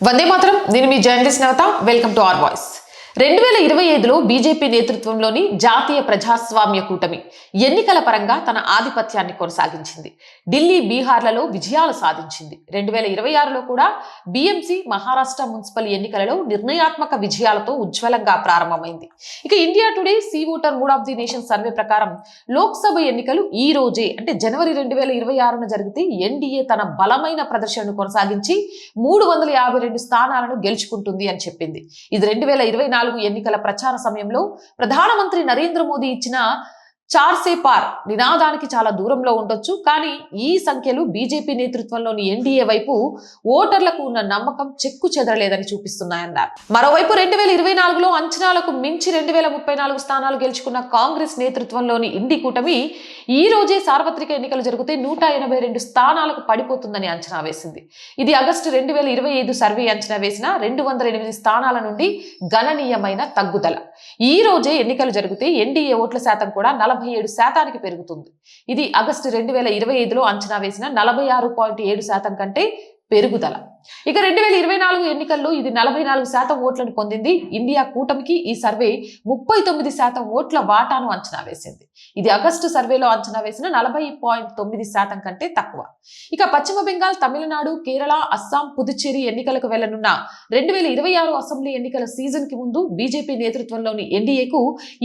వందే మాత్రం నేను మీ journalist Navata welcome to R voice. రెండు వేల ఇరవై ఐదులో బీజేపీ నేతృత్వంలోని జాతీయ ప్రజాస్వామ్య కూటమి ఎన్నికల పరంగా తన ఆధిపత్యాన్ని కొనసాగించింది. ఢిల్లీ బీహార్లలో విజయాలు సాధించింది. రెండు వేల ఇరవై ఆరులో కూడా బీఎంసీ మహారాష్ట్ర మున్సిపల్ ఎన్నికలలో నిర్ణయాత్మక విజయాలతో ఉజ్వలంగా ప్రారంభమైంది. ఇక India Today C voter mood of the nation survey ప్రకారం లోక్సభ ఎన్నికలు ఈ రోజే అంటే జనవరి రెండు వేల ఇరవై ఆరున జరిగితే ఎన్డీఏ తన బలమైన ప్రదర్శనను కొనసాగించి మూడు వందల యాభై రెండు స్థానాలను గెలుచుకుంటుంది అని చెప్పింది. ఇది రెండు వేల ఇరవై నాలుగు ఎన్నికల ప్రచార సమయంలో ప్రధానమంత్రి నరేంద్ర మోదీ ఇచ్చిన చార్సే పార్ నినాదానికి చాలా దూరంలో ఉండొచ్చు. కానీ ఈ సంఖ్యలు బీజేపీ నేతృత్వంలోని ఎన్డీఏ వైపు ఓటర్లకు ఉన్న నమ్మకం చెక్కు చెదరలేదని చూపిస్తున్నాయన్నారు. మరోవైపు రెండు వేల ఇరవై నాలుగులో అంచనాలకు మించి రెండు వేల ముప్పై నాలుగు స్థానాలు గెలుచుకున్న కాంగ్రెస్ నేతృత్వంలోని ఇండి కూటమి ఈ రోజే సార్వత్రిక ఎన్నికలు జరిగితే నూట ఎనభై రెండు స్థానాలకు పడిపోతుందని అంచనా వేసింది. ఇది ఆగస్టు రెండు వేల ఇరవై ఐదు సర్వే అంచనా వేసిన రెండు వందల ఎనిమిది స్థానాల నుండి గణనీయమైన తగ్గుదల. ఈ రోజే ఎన్నికలు జరిగితే ఎన్డీఏ ఓట్ల శాతం కూడా నలభై ఏడు శాతానికి పెరుగుతుంది. ఇది ఆగస్టు రెండు వేల ఇరవై ఐదులో అంచనా వేసిన నలభై ఆరు పాయింట్ ఏడు శాతం కంటే పెరుగుదల. ఇక రెండు వేల ఇరవై నాలుగు ఎన్నికల్లో ఇది నలభై నాలుగు శాతం ఓట్లను పొందింది. ఇండియా కూటమికి ఈ సర్వే ముప్పై తొమ్మిది శాతం ఓట్ల వాటాను అంచనా వేసింది. ఇది ఆగస్టు సర్వేలో అంచనా వేసిన నలభై పాయింట్ తొమ్మిది శాతం కంటే తక్కువ. ఇక పశ్చిమ బెంగాల్ తమిళనాడు కేరళ అస్సాం పుదుచ్చేరి ఎన్నికలకు వెళ్ళనున్న రెండు వేల ఇరవై ఆరు అసెంబ్లీ ఎన్నికల సీజన్కి ముందు బీజేపీ నేతృత్వంలోని ఎన్డీఏకు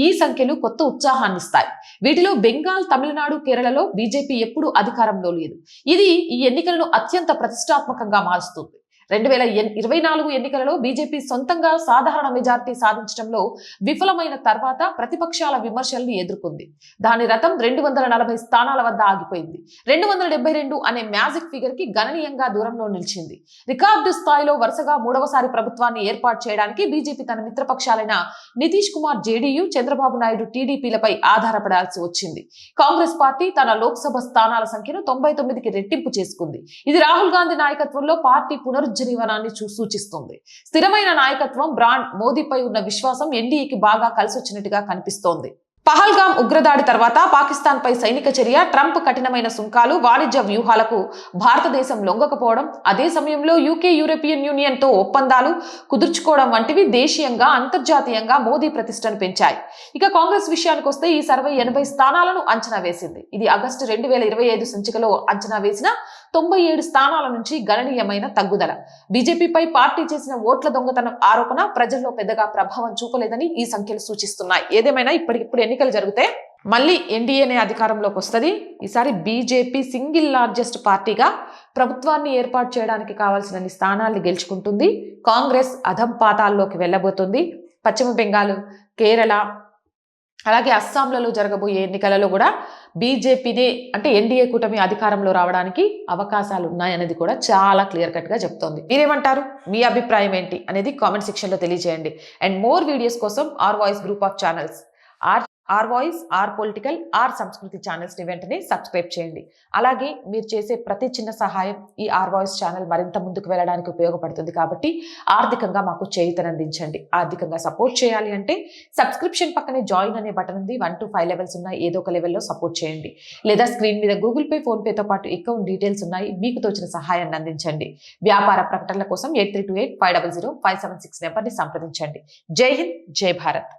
ఈ సంఖ్యలు కొత్త ఉత్సాహాన్ని ఇస్తాయి. వీటిలో బెంగాల్ తమిళనాడు కేరళలో బీజేపీ ఎప్పుడూ అధికారంలో లేదు. ఇది ఈ ఎన్నికలను అత్యంత ప్రతిష్టాత్మకంగా మారుస్తుంది. రెండు వేల ఇరవై నాలుగు ఎన్నికలలో బీజేపీ సొంతంగా సాధారణ మెజార్టీ సాధించడంలో విఫలమైన తర్వాత ప్రతిపక్షాల విమర్శల్ని ఎదుర్కొంది. దాని రథం రెండు వందల నలభై స్థానాల వద్ద ఆగిపోయింది. రెండు వందల డెబ్బై రెండు అనే మ్యాజిక్ ఫిగర్కి గణనీయంగా దూరంలో నిలిచింది. రికార్డు స్థాయిలో వరుసగా మూడవసారి ప్రభుత్వాన్ని ఏర్పాటు చేయడానికి బీజేపీ తన మిత్రపక్షాలైన నితీష్ కుమార్ జేడీయూ చంద్రబాబు నాయుడు టీడీపీలపై ఆధారపడాల్సి వచ్చింది. కాంగ్రెస్ పార్టీ తన లోక్సభ స్థానాల సంఖ్యను తొంభై తొమ్మిదికి రెట్టింపు చేసుకుంది. ఇది రాహుల్ గాంధీ నాయకత్వంలో పార్టీ పునరుజ్జీవనాన్ని సూచిస్తుంది. స్థిరమైన నాయకత్వం బ్రాండ్ మోదీపై ఉన్న విశ్వాసం ఎన్డీఏకి బాగా కలిసొచ్చినట్టుగా కనిపిస్తోంది. పహల్గామ్ ఉగ్రదాడి తర్వాత పాకిస్తాన్పై సైనిక చర్య ట్రంప్ కఠినమైన సుంకాలు వాణిజ్య వ్యూహాలకు భారతదేశం లొంగకపోవడం అదే సమయంలో యూకే యూరోపియన్ యూనియన్తో ఒప్పందాలు కుదుర్చుకోవడం వంటివి దేశీయంగా అంతర్జాతీయంగా మోదీ ప్రతిష్టను పెంచాయి. ఇక కాంగ్రెస్ విషయానికి వస్తే ఈ సర్వే ఎనభై స్థానాలను అంచనా వేసింది. ఇది ఆగస్టు రెండు వేల ఇరవై ఐదు సంచికలో అంచనా వేసిన తొంభై ఏడు స్థానాల నుంచి గణనీయమైన తగ్గుదల. బీజేపీపై పార్టీ చేసిన ఓట్ల దొంగతనం ఆరోపణ ప్రజల్లో పెద్దగా ప్రభావం చూపలేదని ఈ సంఖ్యలు సూచిస్తున్నాయి. ఏదేమైనా ఇప్పటికిప్పుడు ఎన్నికలు జరిగితే మళ్ళీ ఎన్డీఏనే అధికారంలోకి వస్తుంది. ఈసారి బీజేపీ సింగిల్ లార్జెస్ట్ పార్టీగా ప్రభుత్వాన్ని ఏర్పాటు చేయడానికి కావాల్సిన స్థానాల్ని గెలుచుకుంటుంది. కాంగ్రెస్ అధం పాతాల్లోకి వెళ్ళబోతుంది. పశ్చిమ బెంగాల్ కేరళ అలాగే అస్సాంలలో జరగబోయే ఎన్నికలలో కూడా బీజేపీనే అంటే ఎన్డీఏ కూటమి అధికారంలో రావడానికి అవకాశాలు ఉన్నాయనేది కూడా చాలా క్లియర్ కట్గా చెప్తోంది. మీరేమంటారు? మీ అభిప్రాయం ఏంటి? అనేది కామెంట్ సెక్షన్లో తెలియజేయండి. అండ్ మోర్ వీడియోస్ కోసం R voice group of channels. R R voice R political R Sanskriti ఛానల్స్ని వెంటనే సబ్స్క్రైబ్ చేయండి. అలాగే మీరు చేసే ప్రతి చిన్న సహాయం ఈ ఆర్ వాయిస్ ఛానల్ మరింత ముందుకు వెళ్ళడానికి ఉపయోగపడుతుంది కాబట్టి ఆర్థికంగా మాకు చేయుతనందించండి ఆర్థికంగా సపోర్ట్ చేయాలి అంటే సబ్స్క్రిప్షన్ పక్కనే జాయిన్ అనే బటన్ ఉంది. వన్ టు ఫైవ్ లెవెల్స్ ఉన్నాయి. ఏదో ఒక లెవెల్లో సపోర్ట్ చేయండి. లేదా స్క్రీన్ మీద గూగుల్ పే ఫోన్పేతో పాటు అకౌంట్ డీటెయిల్స్ ఉన్నాయి. మీకు తోచిన సహాయాన్ని అందించండి. వ్యాపార ప్రకటనల కోసం eight three two eight five double zero five seven six నెంబర్ని సంప్రదించండి. జై హింద్ జై భారత్.